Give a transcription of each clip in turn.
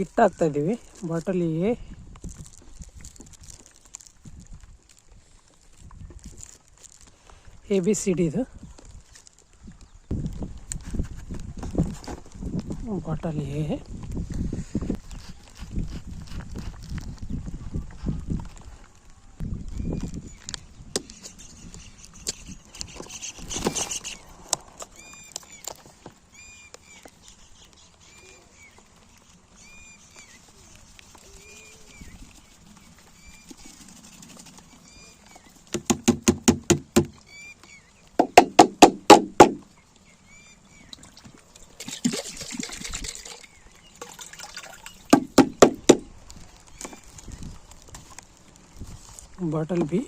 Kit ಹಾಕ್ತಾ ಇದ್ದೀವಿ. ಬಾಟಲಿಗೆ ಎ ಬಿ ಸಿ ಡಿ ಇದು. Bottle A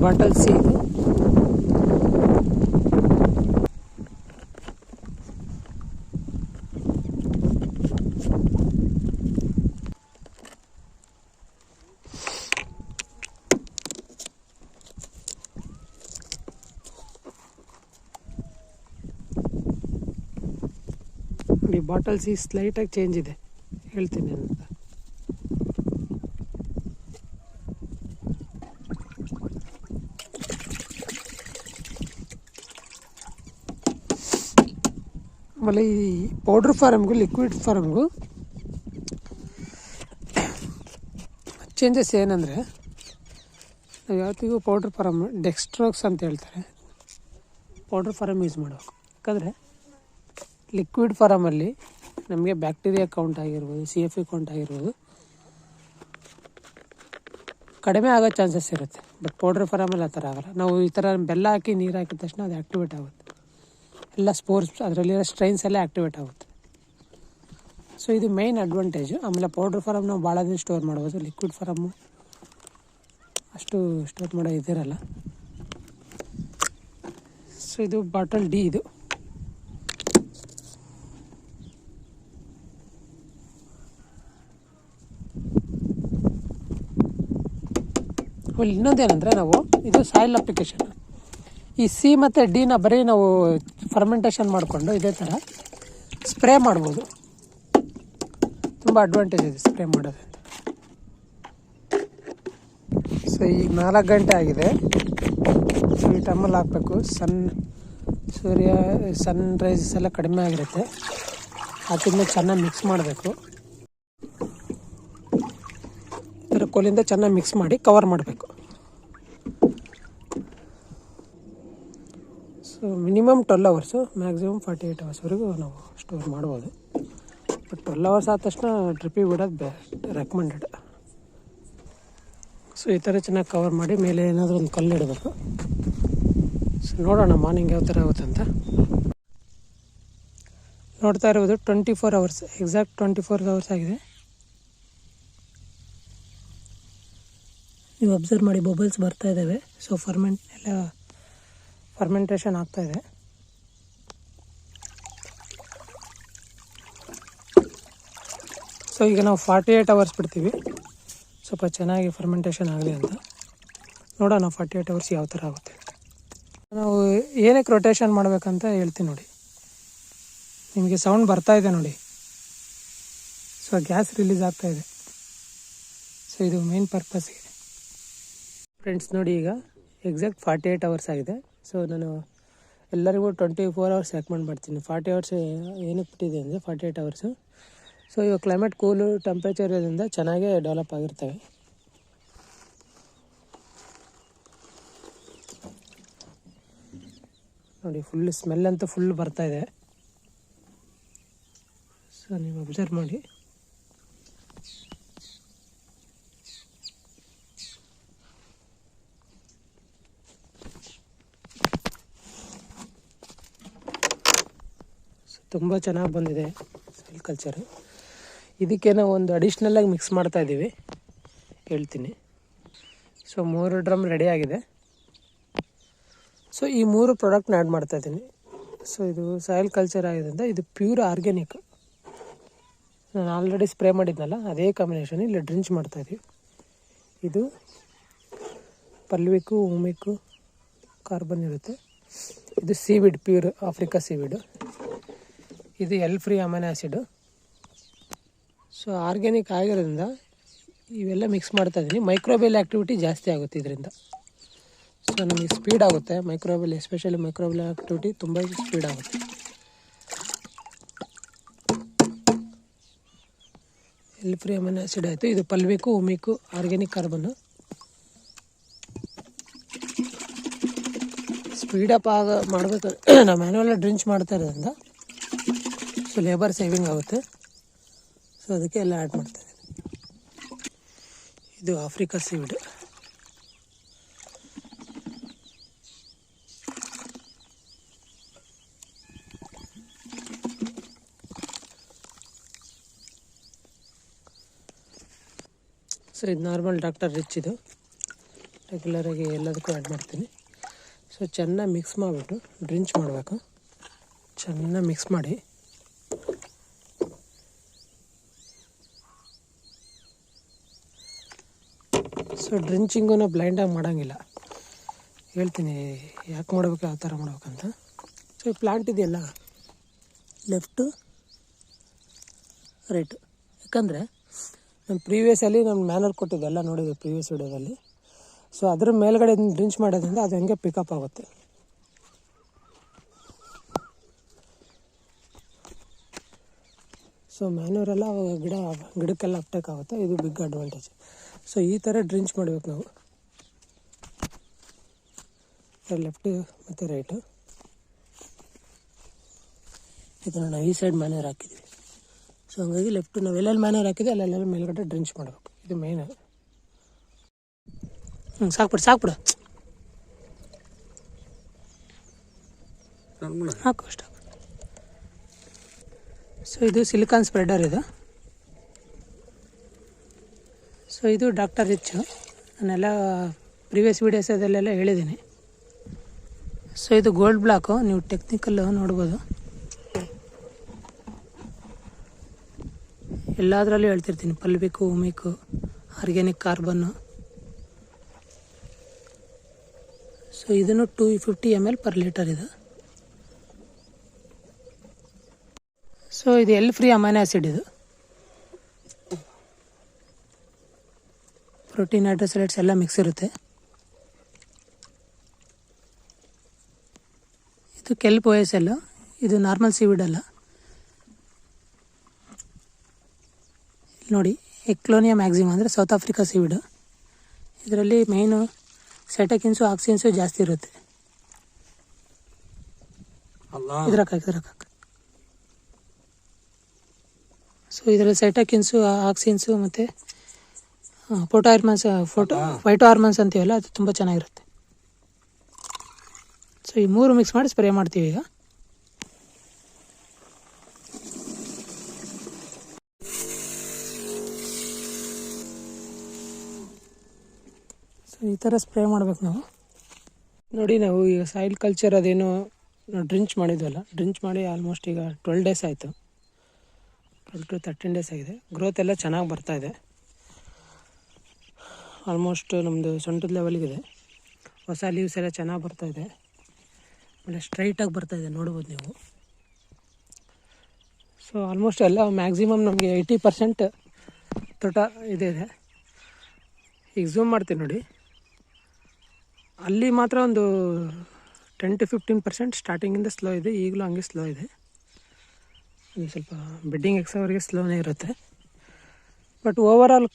bottle B bottle C ಇದು ಈ ಬಾಟಲ್ ಸಿ ಸ್ಲೈಟಾಗಿ ಚೇಂಜ್ ಇದೆ ಹೇಳ್ತೀನಿ ಅಂತ ಆಮೇಲೆ ಈ ಪೌಡ್ರ್ ಫಾರಮ್ಗು ಲಿಕ್ವಿಡ್ ಫಾರಮ್ಗೂ ಚೇಂಜಸ್ ಏನಂದರೆ, ನಾವು ಯಾವತ್ತಿಗೂ ಪೌಡ್ರ್ ಫಾರಮ್ ಡೆಕ್ಸ್ಟ್ರೋಕ್ಸ್ ಅಂತ ಹೇಳ್ತಾರೆ. ಪೌಡ್ರ್ ಫಾರಮ್ ಯೂಸ್ ಮಾಡಬೇಕು. ಯಾಕಂದರೆ ಲಿಕ್ವಿಡ್ ಫಾರಮಲ್ಲಿ ನಮಗೆ ಬ್ಯಾಕ್ಟೀರಿಯಾ ಕೌಂಟ್ ಆಗಿರ್ಬೋದು ಸಿ ಎಫ್ ಇ ಕೌಂಟ್ ಆಗಿರ್ಬೋದು, ಕಡಿಮೆ ಆಗೋ ಚಾನ್ಸಸ್ ಇರುತ್ತೆ. ಬಟ್ ಪೌಡ್ರ್ ಫಾರಮಲ್ಲಿ ಆ ಥರ ಆಗಲ್ಲ. ನಾವು ಈ ಥರ ಬೆಲ್ಲ ಹಾಕಿ ನೀರು ಹಾಕಿದ ತಕ್ಷಣ ಅದು ಆ್ಯಕ್ಟಿವೇಟ್ ಆಗುತ್ತೆ. ಎಲ್ಲ ಸ್ಪೋರ್ಟ್ಸ್ ಅದರಲ್ಲಿರೋ ಸ್ಟ್ರೈನ್ಸ್ ಎಲ್ಲ ಆ್ಯಕ್ಟಿವೇಟ್ ಆಗುತ್ತೆ. ಸೊ ಇದು ಮೇಯ್ನ್ ಅಡ್ವಾಂಟೇಜು ಆಮೇಲೆ ಪೌಡ್ರ್ ಫಾರಮ್ ನಾವು ಭಾಳ ದಿನ ಸ್ಟೋರ್ ಮಾಡ್ಬೋದು ಲಿಕ್ವಿಡ್ ಫಾರಮ್ಮು ಅಷ್ಟು ಸ್ಟೋರ್ ಮಾಡೋ ಇದಿರಲ್ಲ. ಸೊ ಇದು ಬಾಟಲ್ ಡಿ ಇದು. ಇನ್ನೊಂದೇನಂದರೆ ಇನ್ನೊಂದೇನೆಂದರೆ ನಾವು, ಇದು ಸಾಯಿಲ್ ಅಪ್ಲಿಕೇಶನ್ ಈ ಸಿ ಮತ್ತು ಡಿನ ಬರೀ ನಾವು ಫರ್ಮೆಂಟೇಷನ್ ಮಾಡಿಕೊಂಡು ಇದೇ ಥರ ಸ್ಪ್ರೇ ಮಾಡ್ಬೋದು. ತುಂಬ ಅಡ್ವಾಂಟೇಜ್ ಇದೆ ಸ್ಪ್ರೇ ಮಾಡೋದ್ರಿಂದ. ಸೊ ಈಗ ನಾಲ್ಕು ಗಂಟೆ ಆಗಿದೆ. ಸೊ ಈ ಟೈಮಲ್ಲಿ ಹಾಕಬೇಕು. ಸನ್ ಸೂರ್ಯ ಸನ್ ರೈಸಸ್ ಎಲ್ಲ ಕಡಿಮೆ ಆಗಿರುತ್ತೆ. ಹಾಕಿದ್ಮೇಲೆ ಚೆನ್ನಾಗಿ ಮಿಕ್ಸ್ ಮಾಡಬೇಕು. ಈ ಕೋಲಿಂದ ಚೆನ್ನಾಗಿ ಮಿಕ್ಸ್ ಮಾಡಿ ಕವರ್ ಮಾಡಬೇಕು. Minimum twelve hours, maximum forty eight ಅವರ್ಸ್ವರೆಗೂ ನಾವು ಸ್ಟೋರ್ ಮಾಡ್ಬೋದು. ಬಟ್ ಟ್ವೆಲ್ ಅವರ್ಸ್ ಆದ ತಕ್ಷಣ ಟ್ರಿಪ್ಪಿಗೆ ಬಿಡೋದು ಬೆಸ್ಟ್ ರೆಕಮೆಂಡೆಡ್ ಸೊ ಈ ಥರ ಚೆನ್ನಾಗಿ ಕವರ್ ಮಾಡಿ ಮೇಲೆ ಏನಾದರೂ ಒಂದು ಕಲ್ಲು ಇಡಬೇಕು. ಸೊ ನೋಡೋಣ ಮಾರ್ನಿಂಗ್ ಯಾವ ಥರ ಆಗುತ್ತೆ ಅಂತ. ನೋಡ್ತಾ ಇರೋದು twenty four hours exact twenty four hours ಆಗಿದೆ. ನೀವು ಅಬ್ಸರ್ವ್ ಮಾಡಿ ಬಬಲ್ಸ್ ಬರ್ತಾ ಇದ್ದಾವೆ. ಸೊ ಫರ್ಮೆಂಟ್ ಎಲ್ಲ ಫರ್ಮೆಂಟೇಷನ್ ಆಗ್ತಾ ಇದೆ. ಸೊ ಈಗ ನಾವು ಫಾರ್ಟಿ ಏಯ್ಟ್ ಅವರ್ಸ್ ಬಿಡ್ತೀವಿ. ಸ್ವಲ್ಪ ಚೆನ್ನಾಗಿ ಫರ್ಮೆಂಟೇಷನ್ ಆಗಲಿ ಅಂತ. ನೋಡೋಣ ಫಾರ್ಟಿ ಏಯ್ಟ್ ಅವರ್ಸ್ ಯಾವ ಥರ ಆಗುತ್ತೆ. ನಾವು ಏನಕ್ಕೆ ರೊಟೇಷನ್ ಮಾಡಬೇಕಂತ ಹೇಳ್ತೀನಿ ನೋಡಿ. ನಿಮಗೆ ಸೌಂಡ್ ಬರ್ತಾ ಇದೆ ನೋಡಿ. ಸೊ ಗ್ಯಾಸ್ ರಿಲೀಸ್ ಆಗ್ತಾ ಇದೆ. ಸೊ ಇದು ಮೇನ್ ಪರ್ಪಸ್ಗೆ ಫ್ರೆಂಡ್ಸ್ ನೋಡಿ ಈಗ ಎಕ್ಸಾಕ್ಟ್ ಫಾರ್ಟಿ ಏಯ್ಟ್ ಅವರ್ಸ್ ಆಗಿದೆ. ಸೊ ನಾನು ಎಲ್ಲರಿಗೂ ಟ್ವೆಂಟಿ ಫೋರ್ ಅವರ್ಸ್ ರೆಕಮೆಂಡ್ ಮಾಡ್ತೀನಿ ಫಾರ್ಟಿ ಅವರ್ಸ್ ಏನಕ್ಕೆ ಬಿಟ್ಟಿದೆ ಅಂದರೆ ಫಾರ್ಟಿ ಏಯ್ಟ್ ಅವರ್ಸು ಸೊ ಇವಾಗ ಕ್ಲೈಮೇಟ್ ಕೂಲು ಟೆಂಪ್ರೇಚರ್ ಇರೋದ್ರಿಂದ ಚೆನ್ನಾಗೇ ಡೆವಲಪ್ ಆಗಿರ್ತವೆ. ನೋಡಿ ಫುಲ್ ಸ್ಮೆಲ್ ಅಂತೂ ಫುಲ್ ಬರ್ತಾಯಿದೆ ಸೊ ನೀವು ಅಬ್ಸರ್ವ್ ಮಾಡಿ. ತುಂಬ ಚೆನ್ನಾಗಿ ಬಂದಿದೆ ಸಾಯಿಲ್ ಕಲ್ಚರು ಇದಕ್ಕೆ ನಾವು ಒಂದು ಅಡಿಷ್ನಲಾಗಿ ಮಿಕ್ಸ್ ಮಾಡ್ತಾ ಇದ್ದೀವಿ ಹೇಳ್ತೀನಿ. ಸೊ ಮೂರು ಡ್ರಮ್ ರೆಡಿ ಆಗಿದೆ. ಸೊ ಈ ಮೂರು ಪ್ರಾಡಕ್ಟ್ನ ಆ್ಯಡ್ ಮಾಡ್ತಾ ಇದ್ದೀನಿ ಸೊ ಇದು ಸಾಯಿಲ್ ಕಲ್ಚರ್ ಆಗಿದ್ದರಿಂದ ಇದು ಪ್ಯೂರ್ ಆರ್ಗ್ಯಾನಿಕ್ ನಾನು ಆಲ್ರೆಡಿ ಸ್ಪ್ರೇ ಮಾಡಿದ್ನಲ್ಲ, ಅದೇ ಕಾಂಬಿನೇಷನ್ ಇಲ್ಲಿ ಡ್ರಿಂಚ್ ಮಾಡ್ತಾ ಇದ್ದೀವಿ ಇದು ಪಲ್ವಿಕು ಉಮಿಕ್ಕು ಕಾರ್ಬನ್ ಇರುತ್ತೆ. ಇದು ಸೀವಿಡ್ ಪ್ಯೂರ್ ಆಫ್ರಿಕಾ ಸೀವಿಡ್ ಇದು L free amine acid so organic ಆಗಿರೋದ್ರಿಂದ ಇವೆಲ್ಲ ಮಿಕ್ಸ್ ಮಾಡ್ತಾ ಇದ್ದೀನಿ ಮೈಕ್ರೋಬೆಲ್ ಆ್ಯಕ್ಟಿವಿಟಿ ಜಾಸ್ತಿ ಆಗುತ್ತೆ ಇದರಿಂದ. ಸೊ ನಮಗೆ ಸ್ಪೀಡ್ ಆಗುತ್ತೆ. ಮೈಕ್ರೋಬೆಲ್ ಎಸ್ಪೆಷಲಿ ಮೈಕ್ರೋಬೆಲ್ ಆ್ಯಕ್ಟಿವಿಟಿ ತುಂಬ ಸ್ಪೀಡ್ ಆಗುತ್ತೆ. ಎಲ್ ಫ್ರೀ ಅಮೈನ್ ಆ್ಯಸಿಡ್ ಆಯಿತು. ಇದು fulvic, humic organic carbon speed up ಆಗ ಮಾಡಬೇಕು. ನಾವು ಮ್ಯಾನ್ಯಲ್ ಡ್ರಿಂಚ್ ಮಾಡ್ತಾ ಇರೋದ್ರಿಂದ ಲೇಬರ್ ಸೇವಿಂಗ್ ಆಗುತ್ತೆ. ಸೊ ಅದಕ್ಕೆ ಎಲ್ಲ ಆ್ಯಡ್ ಮಾಡ್ತಾ ಇದ್ದೀನಿ. ಇದು ಆಫ್ರಿಕಾ ಸೀವಿಡ್ ಸೊ ಇದು ನಾರ್ಮಲ್ ಡಾಕ್ಟರ್ ರಿಚ್ ಇದು. ರೆಗ್ಯುಲರಾಗಿ ಎಲ್ಲದಕ್ಕೂ ಆ್ಯಡ್ ಮಾಡ್ತೀನಿ. ಸೊ ಚೆನ್ನಾಗಿ ಮಿಕ್ಸ್ ಮಾಡಿಬಿಟ್ಟು ಡ್ರಿಂಚ್ ಮಾಡಬೇಕು. ಚೆನ್ನಾಗಿ ಮಿಕ್ಸ್ ಮಾಡಿ. ಸೊ ಡ್ರಿಂಚಿಂಗು ನಾವು ಬ್ಲೈಂಡಾಗಿ ಮಾಡೋಂಗಿಲ್ಲ. ಹೇಳ್ತೀನಿ, ಯಾಕೆ ಮಾಡ್ಬೇಕು, ಯಾವ ಥರ ಮಾಡ್ಬೇಕಂತ. ಸೊ ಈ ಪ್ಲ್ಯಾಂಟ್ ಇದೆಯಲ್ಲ ಲೆಫ್ಟು ರೈಟ್ ಯಾಕಂದರೆ ನಾನು ಪ್ರೀವಿಯಸಲ್ಲಿ ನಾನು ಮ್ಯಾನರ್ ಕೊಟ್ಟಿದ್ದೆಲ್ಲ ನೋಡಿದ್ದೆ ಪ್ರೀವಿಯಸ್ ವಿಡಿಯೋದಲ್ಲಿ ಸೊ ಅದ್ರ ಮೇಲ್ಗಡೆ ಡ್ರಿಂಚ್ ಮಾಡೋದ್ರಿಂದ ಅದು ಹೆಂಗೆ ಪಿಕಪ್ ಆಗುತ್ತೆ. ಸೊ ಮ್ಯಾನ್ಯೂರೆಲ್ಲ ಅವಾಗ ಗಿಡ ಗಿಡಕ್ಕೆಲ್ಲ ಅಪ್ಟೇಕ್ ಆಗುತ್ತೆ? ಇದು ಬಿಗ್ ಅಡ್ವಾಂಟೇಜ್ ಸೊ ಈ ಥರ ಡ್ರಿಂಚ್ ಮಾಡಬೇಕು ನಾವು. ಲೆಫ್ಟ್ ಮತ್ತು ರೈಟು ಇದನ್ನು ನಾವು ಈ ಸೈಡ್ ಮ್ಯಾನೇರ್ ಹಾಕಿದ್ವಿ ಸೊ ಹಂಗಾಗಿ ಲೆಫ್ಟ್ ನಾವು ಎಲ್ಲೆಲ್ಲಿ ಮ್ಯಾನೇರ್ ಹಾಕಿದ್ವಿ ಅಲ್ಲೆಲ್ಲ ಮೇಲ್ಗಡೆ ಡ್ರಿಂಚ್ ಮಾಡಬೇಕು. ಇದು ಮೇನ್ ಹ್ಞೂ ಸಾಕ್ಬಿಡು. ಸಾಕ್ಬಿಡು. ಹಾಕು ಅಷ್ಟು. ಸೊ ಇದು ಸಿಲಿಕಾನ್ ಸ್ಪ್ರೆಡರ್ ಇದು. ಸೊ ಇದು ಡಾಕ್ಟರ್ ರಿಚ್ ನಾನೆಲ್ಲ ಪ್ರಿವಿಯಸ್ ವೀಡಿಯೋಸದಲ್ಲೆಲ್ಲ ಹೇಳಿದ್ದೀನಿ. ಸೊ ಇದು ಗೋಲ್ಡ್ ಬ್ಲಾಕು ನೀವು ಟೆಕ್ನಿಕಲ್ಲು ನೋಡ್ಬೋದು. ಎಲ್ಲದರಲ್ಲೂ ಹೇಳ್ತಿರ್ತೀನಿ, fulvic, humic organic carbon so ಇದನ್ನು two fifty M L per litre ಇದು. ಸೊ ಇದು ಎಲ್ ಫ್ರೀ ಅಮೈನೋ ಆ್ಯಸಿಡ್ ಇದು. ಪ್ರೋಟೀನ್ ಹೈಡ್ರೋಸೈಡ್ಸ್ ಎಲ್ಲ ಮಿಕ್ಸ್ ಇರುತ್ತೆ. ಇದು ಕೆಲ್ಪ್ ಓ ಎಸ್ ಎಲ್ ಇದು ನಾರ್ಮಲ್ ಸೀವಿಡ್ ಅಲ್ಲ. ಇಲ್ಲಿ ನೋಡಿ ಎಕ್ಲೋನಿಯಾ ಮ್ಯಾಕ್ಸಿಮಮ್ ಅಂದರೆ ಸೌತ್ ಆಫ್ರಿಕಾ ಸೀವಿಡ್ ಇದರಲ್ಲಿ ಮೇನು ಸೆಟಕಿನ್ಸು ಆಕ್ಸಿಜನ್ಸು ಜಾಸ್ತಿ ಇರುತ್ತೆ. ಇದ್ರಾಕ ಇದ್ರಾಕ ಸೊ ಇದರಲ್ಲಿ ಸೈಟಕಿನ್ಸು ಆಕ್ಸಿನ್ಸು ಮತ್ತು photo hormones photo phyto hormones ಅಂತೀವಲ್ಲ ಅದು ತುಂಬ ಚೆನ್ನಾಗಿರುತ್ತೆ. ಸೊ ಈ ಮೂರು ಮಿಕ್ಸ್ ಮಾಡಿ ಸ್ಪ್ರೇ ಮಾಡ್ತೀವಿ ಈಗ. ಸೊ ಈ ಥರ ಸ್ಪ್ರೇ ಮಾಡ್ಬೇಕು ನಾವು. ನೋಡಿ ನಾವು ಈಗ ಸಾಯಿಲ್ ಕಲ್ಚರ್ ಅದೇನು ಡ್ರಿಂಚ್ ಮಾಡಿದ್ವಲ್ಲ ಡ್ರಿಂಚ್ ಮಾಡಿ ಆಲ್ಮೋಸ್ಟ್ ಈಗ ಟ್ವೆಲ್ ಡೇಸ್ ಆಯಿತು. ಟ್ವೆಲ್ ಟು ತರ್ಟೀನ್ ಡೇಸ್ ಆಗಿದೆ. ಗ್ರೋತ್ ಎಲ್ಲ ಚೆನ್ನಾಗಿ ಬರ್ತಾ ಇದೆ. ಆಲ್ಮೋಸ್ಟ್ ನಮ್ಮದು ಸೊಂಟದ ಲೆವೆಲ್ಗಿದೆ ಹೊಸ ಲೀವ್ಸ್ ಎಲ್ಲ ಚೆನ್ನಾಗಿ ಬರ್ತಾ ಇದೆ. ಆಮೇಲೆ ಸ್ಟ್ರೈಟಾಗಿ ಬರ್ತಾ ಇದೆ, ನೋಡ್ಬೋದು ನೀವು. ಸೊ ಆಲ್ಮೋಸ್ಟ್ ಎಲ್ಲ ಮ್ಯಾಕ್ಸಿಮಮ್ ನಮಗೆ ಏಯ್ಟಿ ಪರ್ಸೆಂಟ್ ತೋಟ ಇದೆ ಈಗ ಝೂಮ್ ಮಾಡ್ತೀನಿ ನೋಡಿ. ಅಲ್ಲಿ ಮಾತ್ರ ಒಂದು ಟೆನ್ ಟು ಫಿಫ್ಟೀನ್ ಪರ್ಸೆಂಟ್ ಸ್ಟಾರ್ಟಿಂಗಿಂದ ಸ್ಲೋ ಇದೆ, ಈಗಲೂ ಹಂಗೆ ಸ್ಲೋ ಇದೆ. ಇದು ಸ್ವಲ್ಪ ಬೆಡ್ಡಿಂಗ್ ಅವರಿಗೆ ಸ್ಲೋನೇ ಇರುತ್ತೆ. ಬಟ್ ಓವರ್ ಆಲ್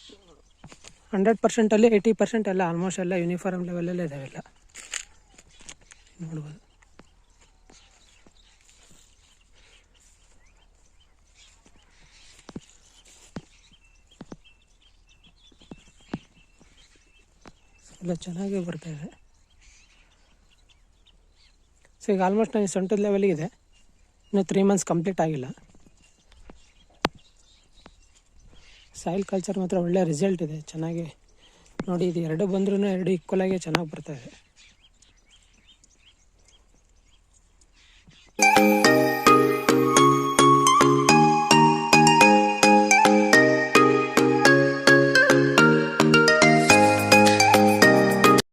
ಹಂಡ್ರೆಡ್ ಪರ್ಸೆಂಟಲ್ಲಿ ಏಯ್ಟಿ ಪರ್ಸೆಂಟ್ ಎಲ್ಲ ಆಲ್ಮೋಸ್ಟ್ ಎಲ್ಲ ಯೂನಿಫಾರ್ಮ್ ಲೆವೆಲಲ್ಲೇ ಇದಾವೆಲ್ಲ ನೋಡ್ಬೋದು. ಎಲ್ಲ ಚೆನ್ನಾಗಿ ಬರ್ತಾ ಇದೆ. ಸೊ ಈಗ ಆಲ್ಮೋಸ್ಟ್ ನನಗೆ ಸೊಂಟದ ಇದೆ. ಇನ್ನು ತ್ರೀ ಮಂತ್ಸ್ ಕಂಪ್ಲೀಟ್ ಆಗಿಲ್ಲ. ಸಾಯಿಲ್ ಕಲ್ಚರ್ ಮಾತ್ರ ಒಳ್ಳೆ ರಿಸಲ್ಟ್ ಇದೆ. ಚೆನ್ನಾಗಿ ನೋಡಿ, ಇದು ಎರಡು ಬಂದ್ರೂ ಎರಡು ಆಗಿ ಚೆನ್ನಾಗಿ ಬರ್ತಾಯಿದೆ